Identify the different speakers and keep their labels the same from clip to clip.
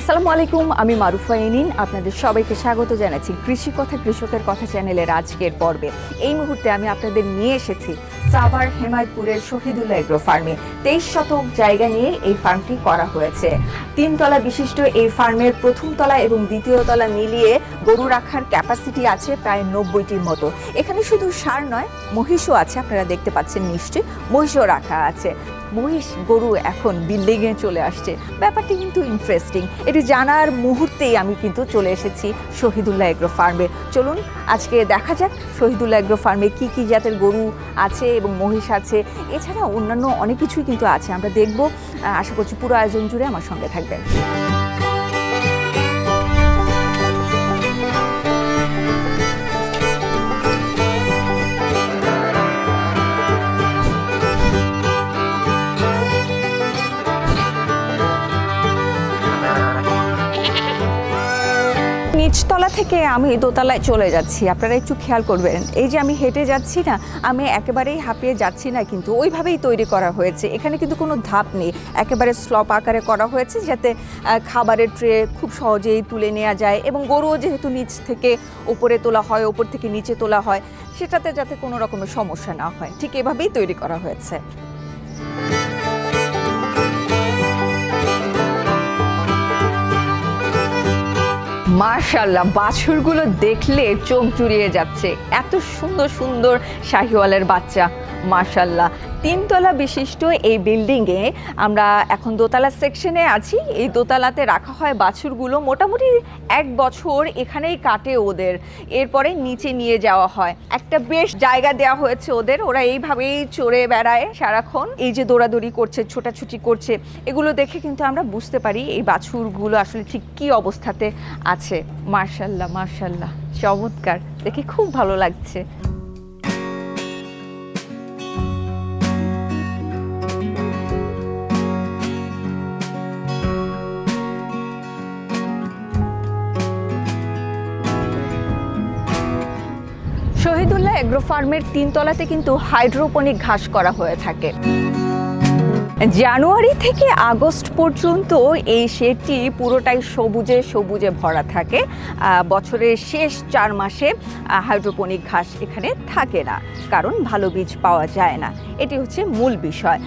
Speaker 1: আসসালামু আলাইকুম, আমি মারুফা এনিন। আপনাদের সবাইকে স্বাগত জানাচ্ছি কৃষি কথা, কৃষকের কথা চ্যানেলের আজকের পর্বে। এই মুহূর্তে আমি আপনাদের নিয়ে এসেছি সাভার হেমায়তপুরের শহীদুল্লাহ এগ্রো ফার্মে। তেইশ শতক জায়গা নিয়ে এই ফার্মটি করা হয়েছে। তিনতলা বিশিষ্ট এই ফার্মের প্রথম তলা এবং দ্বিতীয় তলা মিলিয়ে গরু রাখার ক্যাপাসিটি আছে প্রায় নব্বইটির মতো। এখানে শুধু সার নয়, মহিষও আছে, আপনারা দেখতে পাচ্ছেন নিশ্চয়ই। মহিষও রাখা আছে। মহিষ গরু এখন বিল্ডিংয়ে চলে আসছে। ব্যাপারটি কিন্তু ইন্টারেস্টিং এটি জানার মুহূর্তেই আমি কিন্তু চলে এসেছি শহীদুল্লাহ এগ্রো ফার্মে চলুন, আজকে দেখা যাক শহীদুল্লাহ এগ্রো ফার্মে কী কী জাতের গরু আছে এবং মহিষ আছে। এছাড়া অন্যান্য অনেক কিছুই কিন্তু আছে। আমরা দেখব। আশা করছি পুরো আয়োজন জুড়ে আমার সঙ্গে থাকবেন। নিচতলা থেকে আমি দোতলায় চলে যাচ্ছি। আপনারা একটু খেয়াল করবেন। এই যে আমি হেঁটে যাচ্ছি না, আমি একেবারেই হাঁপিয়ে যাচ্ছি না, কিন্তু ওইভাবেই তৈরি করা হয়েছে। এখানে কিন্তু কোনো ধাপ নেই। একেবারে স্লপ আকারে করা হয়েছে যাতে খাবারের ট্রে খুব সহজেই তুলে নেওয়া যায় এবং গরুও যেহেতু নিচ থেকে উপরে তোলা হয়, ওপর থেকে নিচে তোলা হয়, সেটাতে যাতে কোনো রকমের সমস্যা না হয়। ঠিক এভাবেই তৈরি করা হয়েছে। মার্শাল্লাহ বাছুরগুলো দেখলে চোখ জুড়িয়ে যাচ্ছে। এত সুন্দর সুন্দর শাহিওয়ালের বাচ্চা মার্শাল্লাহ তিনতলা বিশিষ্ট এই বিল্ডিংয়ে আমরা এখন দোতলা সেকশনে আছি। এই দোতলাতে রাখা হয় বাছুরগুলো। মোটামুটি এক বছর এখানেই কাটে ওদের। এরপরে নিচে নিয়ে যাওয়া হয়। একটা বেশ জায়গা দেওয়া হয়েছে ওদের। ওরা এইভাবেই চড়ে বেড়ায় সারাক্ষণ। এই যে দৌড়াদৌড়ি করছে, ছোটাছুটি করছে, এগুলো দেখে কিন্তু আমরা বুঝতে পারি এই বাছুরগুলো আসলে ঠিক কী অবস্থাতে আছে। মার্শাল্লাহ মার্শাল্লাহ চমৎকার। দেখে খুব ভালো লাগছে। এগ্রো ফার্মের তিনতলাতে কিন্তু হাইড্রোপনিক ঘাস করা হয়ে থাকে। জানুয়ারি থেকে আগস্ট পর্যন্ত এই শেডটি পুরোটাই সবুজে সবুজে ভরা থাকে। বছরের শেষ চার মাসে হাইড্রোপনিক ঘাস এখানে থাকে না, কারণ ভালো বীজ পাওয়া যায় না। এটি হচ্ছে মূল বিষয়।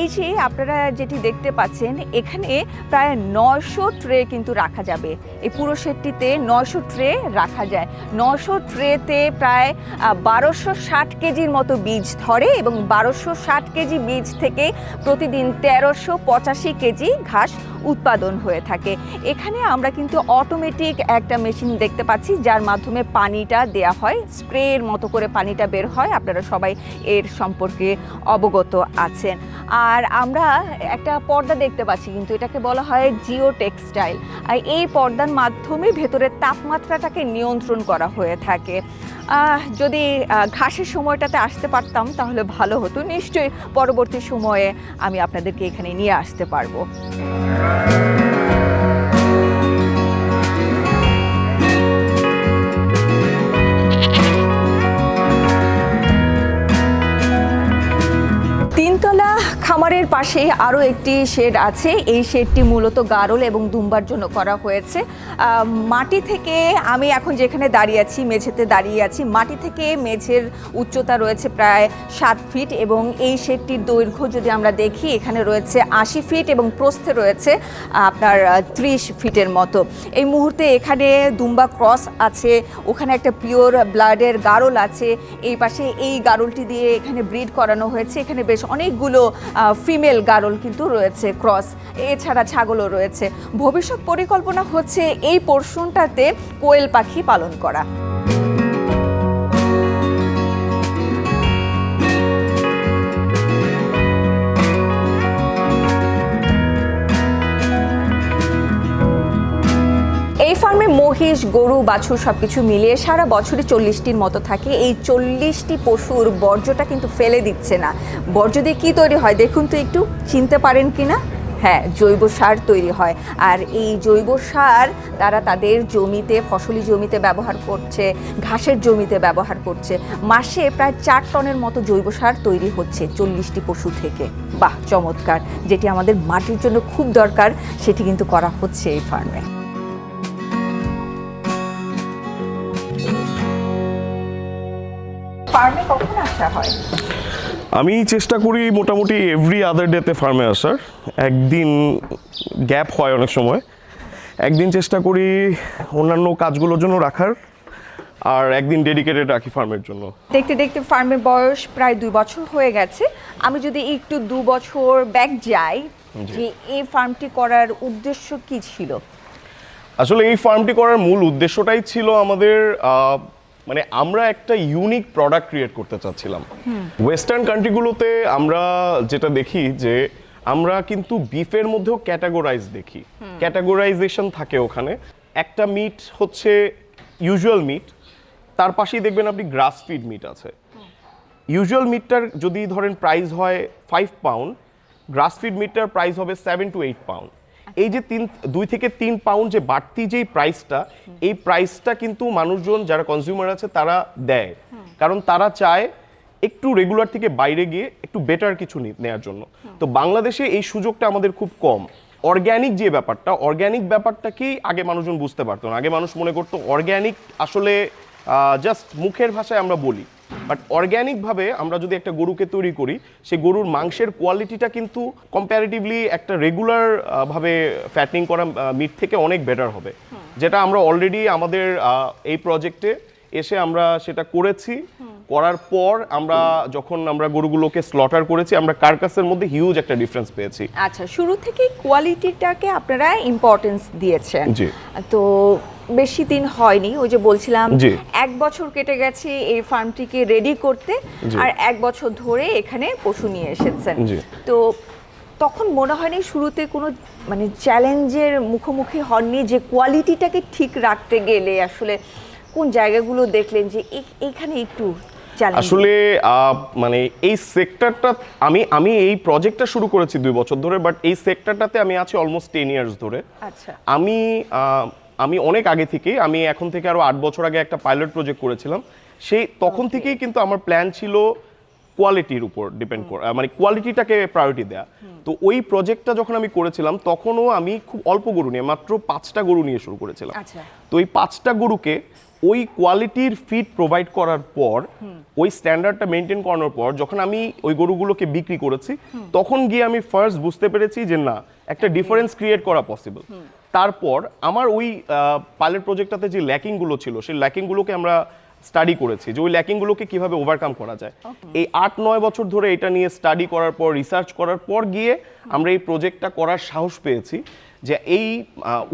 Speaker 1: এই যে আপনারা যেটি দেখতে পাচ্ছেন, এখানে প্রায় নয়শো ট্রে কিন্তু রাখা যাবে। এই পুরো শেডটিতে নয়শো ট্রে রাখা যায়। নয়শো ট্রেতে প্রায় বারোশো ষাট কেজির মতো বীজ ধরে এবং বারোশো ষাট কেজি বীজ থেকে প্রতিদিন তেরোশো পঁচাশি কেজি ঘাস উৎপাদন হয়ে থাকে। এখানে আমরা কিন্তু অটোমেটিক একটা মেশিন দেখতে পাচ্ছি, যার মাধ্যমে পানিটা দেয়া হয় স্প্রের মতো করে পানিটা বের হয়। আপনারা সবাই এর সম্পর্কে অবগত আছেন। আর আমরা একটা পর্দা দেখতে পাচ্ছি, কিন্তু এটাকে বলা হয় জিও টেক্সটাইল আর এই পর্দার মাধ্যমে ভেতরের তাপমাত্রাটাকে নিয়ন্ত্রণ করা হয়ে থাকে। যদি ঘাসের সময়টাতে আসতে পারতাম, তাহলে ভালো হতো। নিশ্চয়ই পরবর্তী সময়ে আমি আপনাদেরকে এখানে নিয়ে আসতে পারব। তিনতলা খামারের পাশে আরও একটি শেড আছে। এই শেডটি মূলত গারল এবং দুম্বার জন্য করা হয়েছে। মাটি থেকে আমি এখন যেখানে দাঁড়িয়ে আছি, মেঝেতে দাঁড়িয়ে আছি, মাটি থেকে মেঝের উচ্চতা রয়েছে প্রায় সাত ফিট এবং এই শেডটির দৈর্ঘ্য যদি আমরা দেখি, এখানে রয়েছে আশি ফিট এবং প্রস্থে রয়েছে আপনার ত্রিশ ফিটের মতো। এই মুহূর্তে এখানে দুম্বা ক্রস আছে, ওখানে একটা পিওর ব্লাডের গারল আছে। এই পাশে এই গারলটি দিয়ে এখানে ব্রিড করানো হয়েছে। এখানে বেশ অনেকগুলো ফিমেল গারল কিন্তু রয়েছে ক্রস এছাড়া ছাগলও রয়েছে। ভবিষ্যৎ পরিকল্পনা হচ্ছে এই পোর্শনটাতে কোয়েল পাখি পালন করা। এই মহিষ, গরু, বাছুর সব কিছু মিলিয়ে সারা বছরে চল্লিশটির মতো থাকে। এই চল্লিশটি পশুর বর্জ্যটা কিন্তু ফেলে দিচ্ছে না। বর্জ্য দিয়ে কী তৈরি হয় দেখুন তো একটু। চিনতে পারেন কি না? হ্যাঁ জৈব সার তৈরি হয়। আর এই জৈব সার তারা তাদের জমিতে, ফসলি জমিতে ব্যবহার করছে, ঘাসের জমিতে ব্যবহার করছে। মাসে প্রায় চার টনের মতো জৈব সার তৈরি হচ্ছে চল্লিশটি পশু থেকে। বাহ, চমৎকার! যেটি আমাদের মাটির জন্য খুব দরকার, সেটি কিন্তু করা হচ্ছে এই ফার্মে হয়?
Speaker 2: আমি চেষ্টা করি মোটামুটি এভরি আদার ডেতে ফার্মে আসার। একদিন গ্যাপ হয় অনেক সময়। একদিন চেষ্টা করি অন্যান্য কাজগুলোর জন্য রাখার আর একদিন ডেডিকেটেড রাখি ফার্মের জন্য।
Speaker 1: দেখতে দেখতে ফার্মের বয়স প্রায় দুই বছর হয়ে গেছে। আমি যদি একটু দু বছর ব্যাক যাই যে এই ফার্মটি করার উদ্দেশ্য কি ছিল?
Speaker 2: আসলে এই ফার্মটি করার মূল উদ্দেশ্যটাই ছিল আমাদের মানে আমরা একটা ইউনিক প্রোডাক্ট ক্রিয়েট করতে চাচ্ছিলাম। ওয়েস্টার্ন কান্ট্রিগুলোতে আমরা যেটা দেখি যে আমরা কিন্তু বিফের মধ্যেও ক্যাটাগোরাইজ দেখি। ক্যাটাগোরাইজেশন থাকে ওখানে। একটা মিট হচ্ছে ইউজুয়াল মিট তার পাশেই দেখবেন আপনি গ্রাস ফিড মিট আছে। ইউজুয়াল মিটটার যদি ধরেন প্রাইস হয় ফাইভ পাউন্ড গ্রাস ফিড মিটটার প্রাইস হবে সেভেন টু এইট পাউন্ড এই যে তিন, দুই থেকে তিন পাউন্ড যে বাড়তি যেই প্রাইসটা এই প্রাইসটা কিন্তু মানুষজন যারা কনজিউমার আছে তারা দেয়। কারণ তারা চায় একটু রেগুলার থেকে বাইরে গিয়ে একটু বেটার কিছু নেওয়ার জন্য। তো বাংলাদেশে এই সুযোগটা আমাদের খুব কম। অর্গ্যানিক যে ব্যাপারটা অর্গ্যানিক ব্যাপারটাকেই আগে মানুষজন বুঝতে পারতো না। আগে মানুষ মনে করতো অর্গ্যানিক আসলে জাস্ট মুখের ভাষায় আমরা বলি। বাট অর্গ্যানিকভাবে আমরা যদি একটা গরুকে তৈরি করি সেই গরুর মাংসের কোয়ালিটিটা কিন্তু কম্প্যারেটিভলি একটা রেগুলার ভাবে ফ্যাটনিং করা মিট থেকে অনেক বেটার হবে। যেটা আমরা অলরেডি আমাদের এই প্রজেক্টে এসে আমরা সেটা করেছি। করার পর আমরা যখন আমরা গরুগুলোকে স্লটার করেছি আমরা কার্কাসের মধ্যে হিউজ একটা ডিফারেন্স পেয়েছি।
Speaker 1: আচ্ছা শুরু থেকেই কোয়ালিটিটাকে আপনারা ইম্পর্টেন্স দিয়েছেন।
Speaker 2: জি।
Speaker 1: তো বেশি দিন হয়নি ওই যে বলছিলাম এক বছর কেটে গেছে এই ফার্মটিকে রেডি করতে আর এক বছর ধরে এখানে পশু নিয়ে এসেছেন।
Speaker 2: জি।
Speaker 1: তো তখন মনে হয়নি শুরুতে কোনো মানে চ্যালেঞ্জের মুখোমুখি হননি যে কোয়ালিটিটাকে ঠিক রাখতে গেলে আসলে কোন জায়গাগুলো দেখলেন যে এইখানে একটু
Speaker 2: আসলে মানে এই সেক্টরটা আমি আমি এই প্রজেক্টটা শুরু করেছি দুই বছর ধরে বাট এই সেক্টরটাতে আমি আছি অলমোস্ট টেন ইয়ার্স ধরে।
Speaker 1: আচ্ছা।
Speaker 2: আমি আমি অনেক আগে থেকে আমি এখন থেকে আরও আট বছর আগে একটা পাইলট প্রজেক্ট করেছিলাম। সেই তখন থেকেই কিন্তু আমার প্ল্যান ছিল কোয়ালিটির উপর ডিপেন্ড করা মানে কোয়ালিটিটাকে প্রায়োরিটি দেয়া। তো ওই প্রজেক্টটা যখন আমি করেছিলাম তখনও আমি খুব অল্প গরু নিয়ে মাত্র পাঁচটা গরু নিয়ে শুরু করেছিলাম।
Speaker 1: আচ্ছা।
Speaker 2: তো এই পাঁচটা গরুকে ওই কোয়ালিটির ফিড প্রোভাইড করার পর ওই স্ট্যান্ডার্ডটা মেনটেন করানোর পর যখন আমি ওই গরুগুলোকে বিক্রি করেছি তখন গিয়ে আমি ফার্স্ট বুঝতে পেরেছি যে না একটা ডিফারেন্স ক্রিয়েট করা পসিবল তারপর আমার ওই পাইলট প্রজেক্টটাতে যে ল্যাকিংগুলো ছিল সেই ল্যাকিংগুলোকে আমরা স্টাডি করেছি যে ওই ল্যাকিংগুলোকে কীভাবে ওভারকাম করা যায়। এই আট নয় বছর ধরে এটা নিয়ে স্টাডি করার পর রিসার্চ করার পর গিয়ে আমরা এই প্রজেক্টটা করার সাহস পেয়েছি। যে এই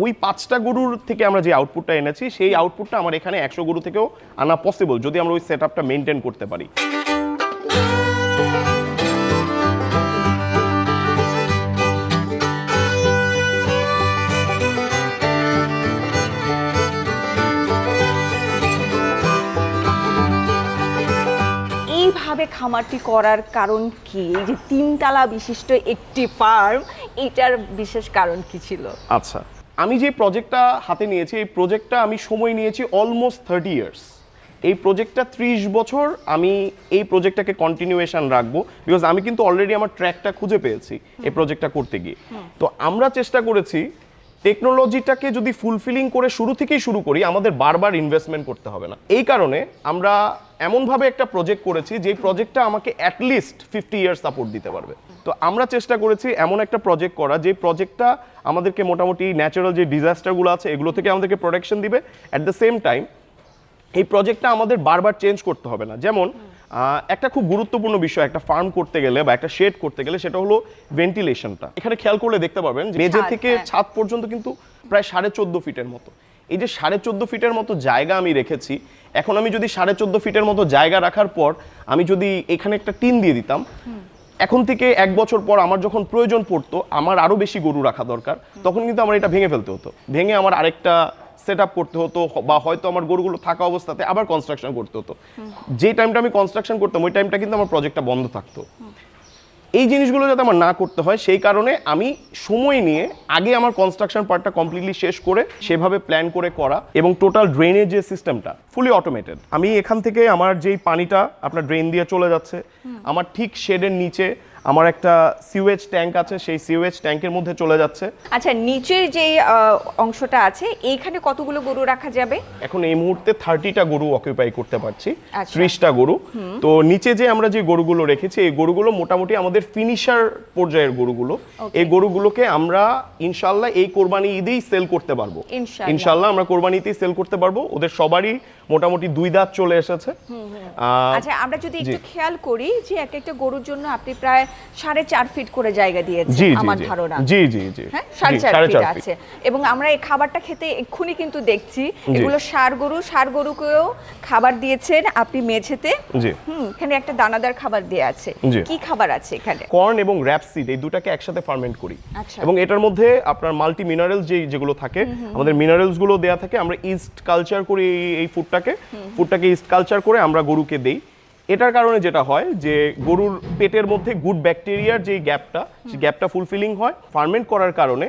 Speaker 2: ওই পাঁচটা গরুর থেকে আমরা যে আউটপুটটা এনেছি, সেই আউটপুটটা আমার এখানে একশো গরু থেকেও আনা পসিবল যদি আমরা ওই সেট আপটা মেনটেন করতে পারি।
Speaker 1: এইভাবে খামারটি করার কারণ কি? যে তিনতলা বিশিষ্ট একটি ফার্ম এটার বিশেষ কারণ কি ছিল?
Speaker 2: আচ্ছা আমি যে প্রজেক্টটা হাতে নিয়েছি, এই প্রজেক্টটা আমি সময় নিয়েছি অলমোস্ট থার্টি ইয়ার্স এই প্রজেক্টটা ত্রিশ বছর আমি এই প্রজেক্টটাকে কন্টিনিউয়েশন রাখব বিকজ আমি কিন্তু অলরেডি আমার ট্র্যাকটা খুঁজে পেয়েছি এই প্রজেক্টটা করতে গিয়ে। তো আমরা চেষ্টা করেছি টেকনোলজিটাকে যদি ফুলফিলিং করে শুরু থেকেই শুরু করি, আমাদের বারবার ইনভেস্টমেন্ট করতে হবে না। এই কারণে আমরা এমনভাবে একটা প্রজেক্ট করেছি, যে প্রজেক্টটা আমাকে অ্যাটলিস্ট ফিফটি ইয়ার্স সাপোর্ট দিতে পারবে। তো আমরা চেষ্টা করেছি এমন একটা প্রজেক্ট করা যে প্রজেক্টটা আমাদেরকে মোটামুটি ন্যাচারাল যে ডিজাস্টারগুলো আছে এগুলো থেকে আমাদেরকে প্রোটেকশন দিবে। অ্যাট দ্য সেম টাইম এই প্রজেক্টটা আমাদের বারবার চেঞ্জ করতে হবে না। যেমন একটা খুব গুরুত্বপূর্ণ বিষয় একটা ফার্ম করতে গেলে বা একটা শেড করতে গেলে সেটা হলো ভেন্টিলেশনটা এখানে খেয়াল করলে দেখতে পাবেন মেঝে থেকে
Speaker 1: হ্যাঁ।
Speaker 2: ছাদ পর্যন্ত কিন্তু প্রায় সাড়ে চোদ্দ ফিটের মতো। এই যে সাড়ে চোদ্দ ফিটের মতো জায়গা আমি রেখেছি এখন আমি যদি সাড়ে চোদ্দ ফিটের মতো জায়গা রাখার পর আমি যদি এখানে একটা টিন দিয়ে দিতাম এখন থেকে এক বছর পর আমার যখন প্রয়োজন পড়তো আমার আরও বেশি গরু রাখা দরকার তখন কিন্তু আমার এটা ভেঙে ফেলতে হতো। ভেঙে আমার আরেকটা সেট আপ করতে হতো বা হয়তো আমার গরুগুলো থাকা অবস্থাতে আবার কনস্ট্রাকশন করতে হতো। যে টাইমটা আমি কনস্ট্রাকশন করতাম ওই টাইমটা কিন্তু আমার প্রজেক্টটা বন্ধ থাকতো। এই জিনিসগুলো যাতে আমার না করতে হয় সেই কারণে আমি সময় নিয়ে আগে আমার কনস্ট্রাকশন পার্টটা কমপ্লিটলি শেষ করে সেভাবে প্ল্যান করে করা এবং টোটাল ড্রেনের যে সিস্টেমটা ফুলি অটোমেটেড আমি এখান থেকে আমার যেই পানিটা আপনার ড্রেন দিয়ে চলে যাচ্ছে আমার ঠিক শেডের নিচে আমার একটা সিওয়েজ ট্যাঙ্ক আছে সেই সিওয়েজ ট্যাঙ্কের মধ্যে চলে যাচ্ছে।
Speaker 1: আচ্ছা নিচের যে অংশটা আছে এইখানে কতগুলো গরু রাখা যাবে?
Speaker 2: এখন এই মুহূর্তে থার্টিটা গরু অকুপাই করতে পারছি
Speaker 1: আচ্ছা।
Speaker 2: ত্রিশটা গরু। তো নিচে যে আমরা যে গরুগুলো রেখেছি এই গরুগুলো মোটামুটি আমাদের ফিনিশার পর্যায়ের গরুগুলো। এই গরুগুলোকে আমরা ইনশাল্লাহ এই কোরবানি ঈদেই সেল করতে পারব।
Speaker 1: ইনশাআল্লাহ।
Speaker 2: ইনশাল্লাহ আমরা কোরবানিতেই সেল করতে পারব। ওদের সবারই মোটামুটি দুই দাঁত চলে এসেছে।
Speaker 1: আচ্ছা আমরা যদি একটু খেয়াল করি যে এক একটা গরুর জন্য আপনি প্রায় সাড়ে চার ফিট করে জায়গা
Speaker 2: জি
Speaker 1: আমার ধারণা।
Speaker 2: জি জি জি।
Speaker 1: হ্যাঁ? সাড়ে চার ফিট আছে। এবং আমরা এই খাবারটা খেতে এক্ষুনি কিন্তু দেখছি। এগুলো সার গরু সার গরুকেও খাবার দিয়েছেন আপনি মেঝেতে।
Speaker 2: জি।
Speaker 1: হুম এখানে একটা দানাদার খাবার দেয়া আছে। কি খাবার আছে এখানে?
Speaker 2: কর্ন এবং র্যাপসিড এই দুটাকে একসাথে ফার্মেন্ট করি।
Speaker 1: আচ্ছা।
Speaker 2: এবং এটার মধ্যে আপনার মাল্টি মিনারেলস যে যেগুলো থাকে আমাদের মিনারেলসগুলো দেয়া থাকে আমরা ইস্ট কালচার করি এই ফুডটাকে ফুডটাকে ইস্ট কালচার করে আমরা গরুকে দেই। এটার কারণে যেটা হয় যে গরুর পেটের মধ্যে গুড ব্যাকটেরিয়ার যে গ্যাপটা সেই গ্যাপটা ফুলফিলিং হয় ফার্মেন্ট করার কারণে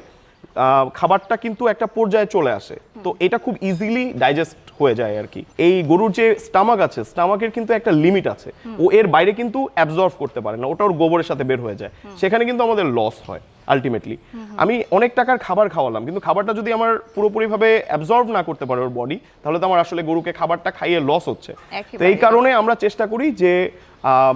Speaker 2: খাবারটা কিন্তু একটা পর্যায়ে চলে আসে। তো এটা খুব ইজিলি ডাইজেস্ট হয়ে যায় আর কি। এই গরুর যে স্টামাক আছে স্টামাকের কিন্তু একটা লিমিট আছে। ও এর বাইরে কিন্তু অ্যাবজর্ভ করতে পারে না ওটা ওর গোবরের সাথে বের হয়ে যায়। সেখানে কিন্তু আমাদের লস হয়। আলটিমেটলি আমি অনেক টাকার খাবার খাওয়ালাম কিন্তু খাবারটা যদি আমার পুরোপুরিভাবে অ্যাবজর্ব না করতে পারে ওর বডি তাহলে তো আমার আসলে গরুকে খাবারটা খাইয়ে লস হচ্ছে। তো এই কারণে আমরা চেষ্টা করি যে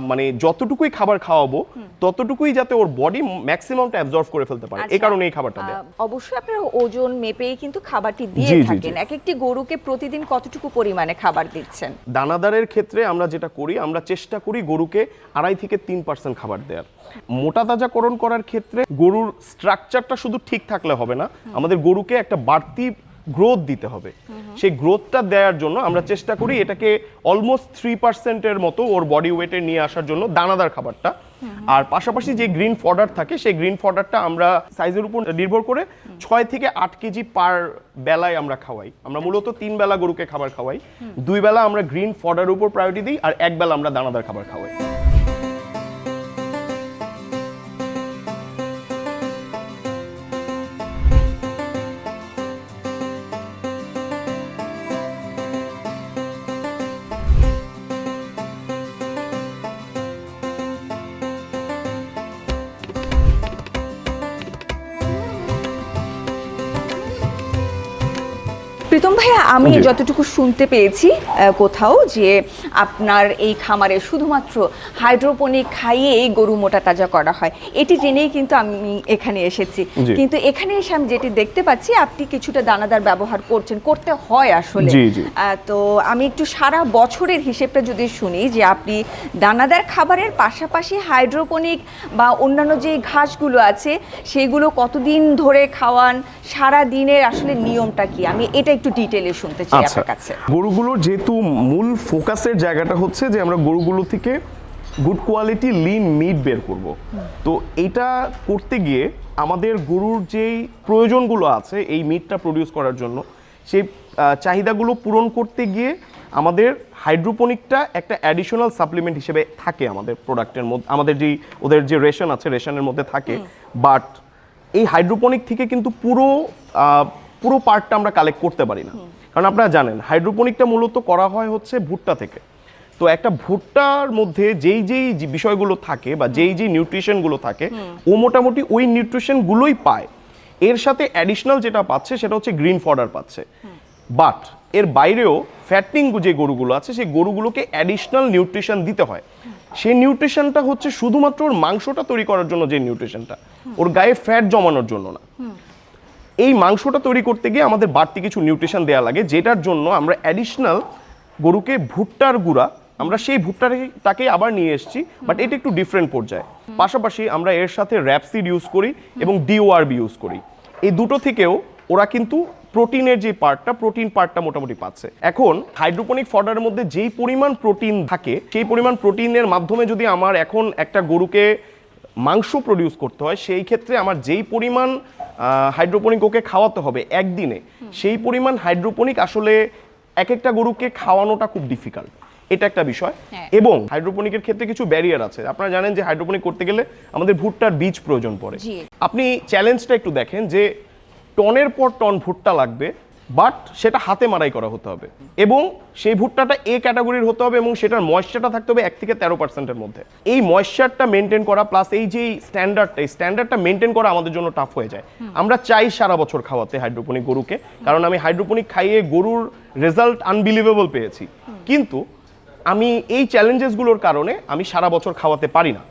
Speaker 2: মানে যতটুকুই খাবার খাওয়াবো ততটুকুই যাতে ওর বডি ম্যাক্সিমামটা অ্যাবজর্ভ করে ফেলতে পারে। এই
Speaker 1: আচ্ছা,
Speaker 2: কারণে এই খাবারটা দেয়।
Speaker 1: অবশ্যই আপনারা ওজন মেপেই কিন্তু খাবারটি দিয়ে। থাকেন। এক একটি গরুকে প্রতিদিন কতটুকু পরিমাণে খাবার দিচ্ছেন?
Speaker 2: দানাদারের ক্ষেত্রে আমরা যেটা করি আমরা চেষ্টা করি গরুকে আড়াই থেকে তিন পার্সেন্ট খাবার দেওয়ার। মোটা তাজাকরণ করার ক্ষেত্রে গরুর স্ট্রাকচারটা শুধু ঠিক থাকলে হবে না। আমাদের গরুকে একটা বাড়তি গ্রোথ দিতে হবে। সেই গ্রোথটা দেওয়ার জন্য আমরা চেষ্টা করি এটাকে অলমোস্ট থ্রি পার্সেন্টের মতো ওর বডি ওয়েটে নিয়ে আসার জন্য দানাদার খাবারটা। আর পাশাপাশি যে গ্রিন ফডার থাকে সেই গ্রিন ফডারটা আমরা সাইজের উপর নির্ভর করে ছয় থেকে আট কেজি পার বেলায় আমরা খাওয়াই। আমরা মূলত তিন বেলা গরুকে খাবার খাওয়াই। দুই বেলা আমরা গ্রিন ফডার উপর প্রায়োরিটি দিই আর এক বেলা আমরা দানাদার খাবার খাওয়াই।
Speaker 1: প্রীতম ভাইয়া আমি যতটুকু শুনতে পেয়েছি কোথাও যে আপনার এই খামারে শুধুমাত্র হাইড্রোপনিক খাইয়েই গরু মোটা তাজা করা হয়। এটি জেনেই কিন্তু আমি এখানে এসেছি। কিন্তু এখানে এসে আমি যেটি দেখতে পাচ্ছি আপনি কিছুটা দানাদার ব্যবহার করছেন করতে হয় আসলে। তো আমি একটু সারা বছরের হিসেবটা যদি শুনি যে আপনি দানাদার খাবারের পাশাপাশি হাইড্রোপনিক বা অন্যান্য যে ঘাসগুলো আছে সেগুলো কতদিন ধরে খাওয়ান সারা দিনের আসলে নিয়মটা কি? আমি এটা একটু ডিটেলে শুনতে চাই
Speaker 2: আচ্ছা।
Speaker 1: আপনার কাছে।
Speaker 2: গরুগুলোর যেহেতু মূল ফোকাসের জায়গাটা হচ্ছে যে আমরা গরুগুলো থেকে গুড কোয়ালিটি লিন মিট বের করব। তো এটা করতে গিয়ে আমাদের গরুর যেই প্রয়োজনগুলো আছে এই মিটটা প্রডিউস করার জন্য সেই চাহিদাগুলো পূরণ করতে গিয়ে আমাদের হাইড্রোপনিকটা একটা অ্যাডিশনাল সাপ্লিমেন্ট হিসেবে থাকে আমাদের প্রোডাক্টের মধ্যে আমাদের যেই ওদের যে রেশন আছে রেশনের মধ্যে থাকে। বাট এই হাইড্রোপনিক থেকে কিন্তু পুরো পুরো পার্টটা আমরা কালেক্ট করতে পারি না। কারণ আপনারা জানেন হাইড্রোপনিকটা মূলত করা হয় হচ্ছে ভুট্টা থেকে। তো একটা ভুট্টার মধ্যে যেই যেই বিষয়গুলো থাকে বা যেই যেই নিউট্রিশনগুলো থাকে ও মোটামুটি ওই নিউট্রিশনগুলোই পায়। এর সাথে অ্যাডিশনাল যেটা পাচ্ছে সেটা হচ্ছে গ্রিন ফডার পাচ্ছে। বাট এর বাইরেও ফ্যাটিং যে গরুগুলো আছে সেই গরুগুলোকে অ্যাডিশনাল নিউট্রিশন দিতে হয়। সেই নিউট্রিশনটা হচ্ছে শুধুমাত্র ওর মাংসটা তৈরি করার জন্য যে নিউট্রিশনটা ওর গায়ে ফ্যাট জমানোর জন্য না। এই মাংসটা তৈরি করতে গিয়ে আমাদের বাড়তি কিছু নিউট্রিশন দেওয়া লাগে, যেটার জন্য আমরা অ্যাডিশনাল গরুকে ভুট্টার গুঁড়া, আমরা সেই ভুট্টাটাকে আবার নিয়ে এসেছি বাট এটা একটু ডিফারেন্ট পর্যায়ে। পাশাপাশি আমরা এর সাথে র্যাপসিড ইউজ করি এবং ডিওআরবি ইউজ করি। এই দুটো থেকেও ওরা কিন্তু প্রোটিনের যে পার্টটা প্রোটিন পার্টটা মোটামুটি পাচ্ছে। এখন হাইড্রোপনিক ফডারের মধ্যে যেই পরিমাণ প্রোটিন থাকে, সেই পরিমাণ প্রোটিনের মাধ্যমে যদি আমার এখন একটা গরুকে মাংস প্রডিউস করতে হয়, সেই ক্ষেত্রে আমার যেই পরিমাণ হাইড্রোপনিক ওকে খাওয়াতে হবে একদিনে। সেই পরিমাণ হাইড্রোপনিক আসলে এক একটা গরুকে খাওয়ানোটা খুব ডিফিকাল্ট এটা একটা বিষয়।
Speaker 1: হ্যাঁ।
Speaker 2: এবং হাইড্রোপনিকের ক্ষেত্রে কিছু ব্যারিয়ার আছে। আপনারা জানেন যে হাইড্রোপনিক করতে গেলে আমাদের ভুট্টার বীজ প্রয়োজন পড়ে। আপনি চ্যালেঞ্জটা একটু দেখেন যে টনের পর টন ভুট্টা লাগবে বাট সেটা হাতে মারাই করা হতে হবে। এবং সেই ভুট্টাটা এ ক্যাটাগরির হতে হবে এবং সেটার ময়েশ্চারটা থাকতে হবে এক থেকে তেরো পার্সেন্টের মধ্যে। এই ময়েশ্চারটা মেনটেন করা প্লাস এই যে স্ট্যান্ডার্ডটা এই স্ট্যান্ডার্ডটা মেনটেন করা আমাদের জন্য টাফ হয়ে যায়। আমরা চাই সারা বছর খাওয়াতে হাইড্রোপনিক গরুকে কারণ আমি হাইড্রোপনিক খাইয়ে গরুর রেজাল্ট আনবিলিভেবল পেয়েছি। কিন্তু আমি এই চ্যালেঞ্জেসগুলোর কারণে আমি সারা বছর খাওয়াতে পারি না।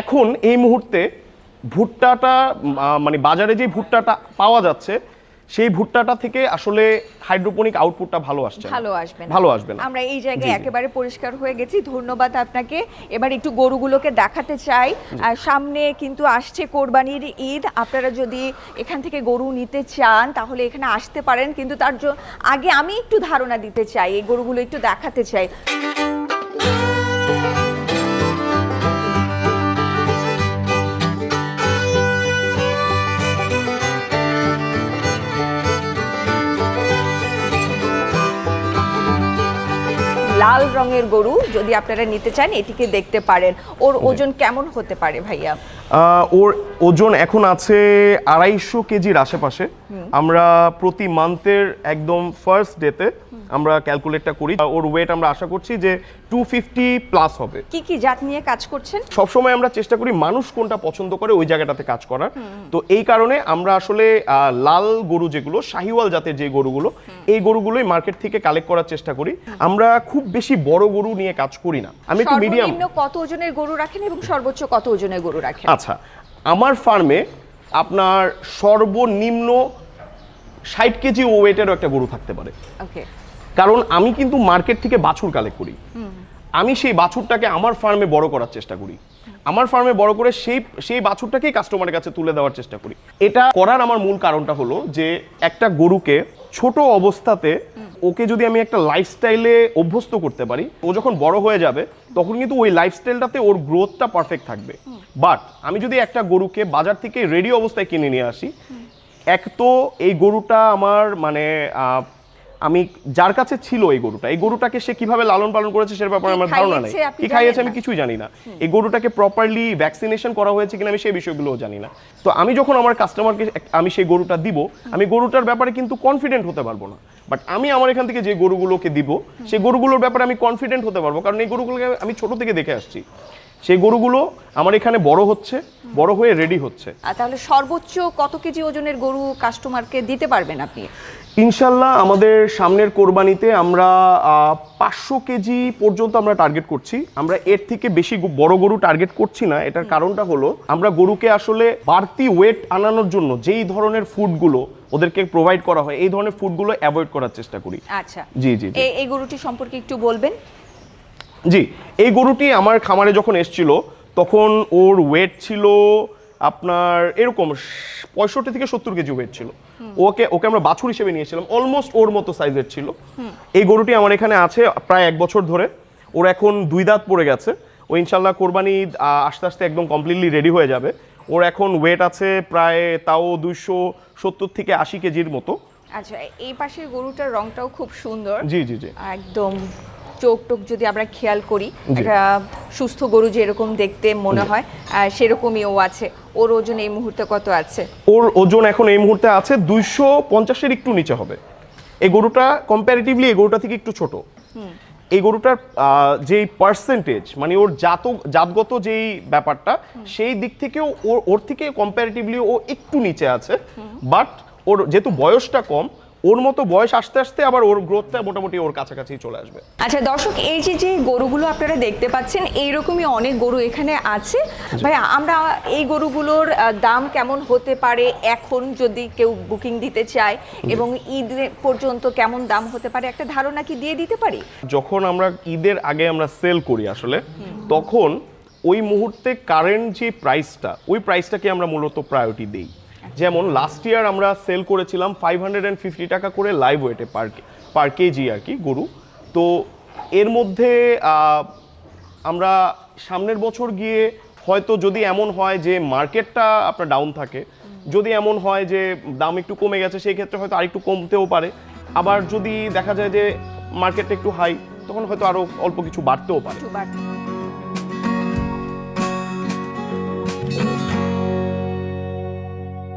Speaker 2: এখন এই মুহূর্তে ভুট্টাটা মানে বাজারে যে ভুট্টাটা পাওয়া যাচ্ছে সেই ভুট্টাটা থেকে আসলে হাইড্রোপনিক আউটপুটটা ভালো আসছে
Speaker 1: ভালো আসবে
Speaker 2: ভালো আসবে না।
Speaker 1: আমরা এই জায়গায় একেবারে পরিষ্কার হয়ে গেছি। ধন্যবাদ আপনাকে। এবার একটু গরুগুলোকে দেখাতে চাই। আর সামনে কিন্তু আসছে কোরবানির ঈদ। আপনারা যদি এখান থেকে গরু নিতে চান তাহলে এখানে আসতে পারেন। কিন্তু তার আগে আমি একটু ধারণা দিতে চাই। এই গরুগুলো একটু দেখাতে চাই। লাল রঙের গরু যদি আপনারা নিতে চান এটিকে দেখতে পারেন। ওর ওজন কেমন হতে পারে ভাইয়া?
Speaker 2: ওর ওজন এখন আছে আড়াইশো কেজির আশেপাশে। আমরা প্রতি মান্থের একদম ফার্স্ট ডেতে আমরা ক্যালকুলেটটা করি। ওর ওয়েট আমরা আশা করছি যে টু ফিফটি প্লাস হবে।
Speaker 1: কি কি জাত নিয়ে কাজ করছেন?
Speaker 2: সবসময় আমরা চেষ্টা করি মানুষ কোনটা পছন্দ করে ওই জায়গাটাতে কাজ করার। তো এই কারণে আমরা আসলে লাল গরু যেগুলো শাহিওয়াল জাতের যে গরুগুলো এই গরুগুলোই মার্কেট থেকে কালেক্ট করার চেষ্টা করি। আমরা খুব বেশি বড় গরু নিয়ে কাজ করি না। আমি একটু মিডিয়াম
Speaker 1: কত ওজনের গরু রাখেন এবং সর্বোচ্চ কত ওজনের গরু রাখেন?
Speaker 2: আচ্ছা আমার ফার্মে আপনার সর্বনিম্ন ষাট কেজি ওয়েটেরও একটা গরু থাকতে পারে। কারণ আমি কিন্তু মার্কেট থেকে বাছুর কালেক্ট করি। আমি সেই বাছুরটাকে আমার ফার্মে বড় করার চেষ্টা করি। আমার ফার্মে বড় করে সেই সেই বাছুরটাকেই কাস্টমারের কাছে তুলে দেওয়ার চেষ্টা করি। এটা করার আমার মূল কারণটা হলো যে একটা গরুকে ছোট অবস্থাতে ওকে যদি আমি একটা লাইফস্টাইলে অভ্যস্ত করতে পারি ও যখন বড় হয়ে যাবে তখন কিন্তু ওই লাইফস্টাইলটাতে ওর গ্রোথটা পারফেক্ট থাকবে। বাট আমি যদি একটা গরুকে বাজার থেকে রেডি অবস্থায় কিনে নিয়ে আসি এক তো এই গরুটা আমার মানে আমি যার কাছে ছিল এই গরুটা এই গরুটাকে সে কীভাবে লালন পালন করেছে সের ব্যাপারে আমার ধারণা নেই। কি খাইয়েছে আমি? কিছুই জানি না। এই গরুটাকে প্রপারলি ভ্যাকসিনেশন করা হয়েছে কিনা আমি সেই বিষয়গুলোও জানি না। তো আমি যখন আমার কাস্টমারকে আমি সেই গরুটা দিব আমি গরুটার ব্যাপারে কিন্তু কনফিডেন্ট হতে পারব না। বাট আমি আমার এখান থেকে যে গরুগুলোকে দিব সেই গরুগুলোর ব্যাপারে আমি কনফিডেন্ট হতে পারব। কারণ এই গরুগুলোকে আমি ছোট থেকে দেখে আসছি। সেই গরুগুলো আমার এখানে বড় হচ্ছে বড় হয়ে রেডি হচ্ছে।
Speaker 1: তাহলে সর্বোচ্চ কত কেজি ওজনের গরু কাস্টমারকে দিতে পারবেন আপনি?
Speaker 2: ইনশাল্লাহ আমাদের সামনের কোরবানিতে আমরা পাঁচশো কেজি পর্যন্ত আমরা টার্গেট করছি। আমরা এর থেকে বেশি বড় গরু টার্গেট করছি না। এটার কারণটা হলো আমরা গরুকে আসলে বাড়তি ওয়েট আনানোর জন্য যেই ধরনের ফুডগুলো ওদেরকে প্রোভাইড করা হয় এই ধরনের ফুডগুলো অ্যাভয়েড করার চেষ্টা করি।
Speaker 1: আচ্ছা।
Speaker 2: জি জি
Speaker 1: এই গরুটি সম্পর্কে একটু বলবেন?
Speaker 2: জি এই গরুটি আমার খামারে যখন এসছিল তখন ওর ওয়েট ছিল আপনার এরকম পঁয়ষট্টি থেকে সত্তর কেজি ওয়েট ছিল। ওকে ওকে আমরা বাছুর হিসেবে নিয়েছিলাম অলমোস্ট ওর মতো সাইজের ছিল। এই গরুটি আমার এখানে আছে প্রায় এক বছর ধরে। ওর এখন দুই দাঁত পড়ে গেছে। ও ইনশাল্লাহ কোরবানি আস্তে আস্তে একদম কমপ্লিটলি রেডি হয়ে যাবে। ওর এখন ওয়েট আছে প্রায় তাও দুইশো সত্তর থেকে আশি কেজির মতো।
Speaker 1: আচ্ছা এই পাশের গরুটার রংটাও খুব সুন্দর।
Speaker 2: জি জি জি।
Speaker 1: একদম চোখ টোক যদি আমরা খেয়াল করি একটা সুস্থ গরু যেরকম দেখতে মনে হয় সেরকমই ও আছে। ওর ওজন এই মুহূর্তে কত আছে?
Speaker 2: ওর ওজন এখন এই মুহূর্তে আছে দুইশো পঞ্চাশের একটু নিচে হবে। এই গরুটা কম্পারিটিভলি এই গরুটা থেকে একটু ছোট। এই গরুটার যেই পার্সেন্টেজ মানে ওর জাত জাতগত যেই ব্যাপারটা সেই দিক থেকেও ওর ওর থেকে কম্পারিটিভলি ও একটু নিচে আছে। বাট ওর যেহেতু বয়সটা কম ওর মতো বয়স আসতে আসতে আবার ওর গ্রোথটা মোটামুটি ওর কাছাকাছি চলে আসবে।
Speaker 1: আচ্ছা দর্শক এই যে যে গরুগুলো আপনারা দেখতে পাচ্ছেন এইরকমই অনেক গরু এখানে আছে। ভাই আমরা এই গরুগুলোর দাম কেমন হতে পারে এখন যদি কেউ বুকিং দিতে চায়? এবং ঈদ পর্যন্ত কেমন দাম হতে পারে? একটা ধারণা কি দিয়ে দিতে পারি?
Speaker 2: যখন আমরা ঈদের আগে আমরা সেল করি আসলে তখন ওই মুহূর্তে কারেন্ট যে প্রাইসটা ওই প্রাইসটাকে আমরা মূলত প্রায়োরিটি দিই। যেমন লাস্ট ইয়ার আমরা সেল করেছিলাম ফাইভ হান্ড্রেড অ্যান্ড ফিফটি টাকা করে লাইভ ওয়েটে পার পার কেজি আর কি গরু। তো এর মধ্যে আমরা সামনের বছর গিয়ে হয়তো যদি এমন হয় যে মার্কেটটা আপনার ডাউন থাকে, যদি এমন হয় যে দাম একটু কমে গেছে, সেই ক্ষেত্রে হয়তো আরেকটু কমতেও পারে। আবার যদি দেখা যায় যে মার্কেটটা একটু হাই তখন হয়তো আরও অল্প কিছু বাড়তেও পারে।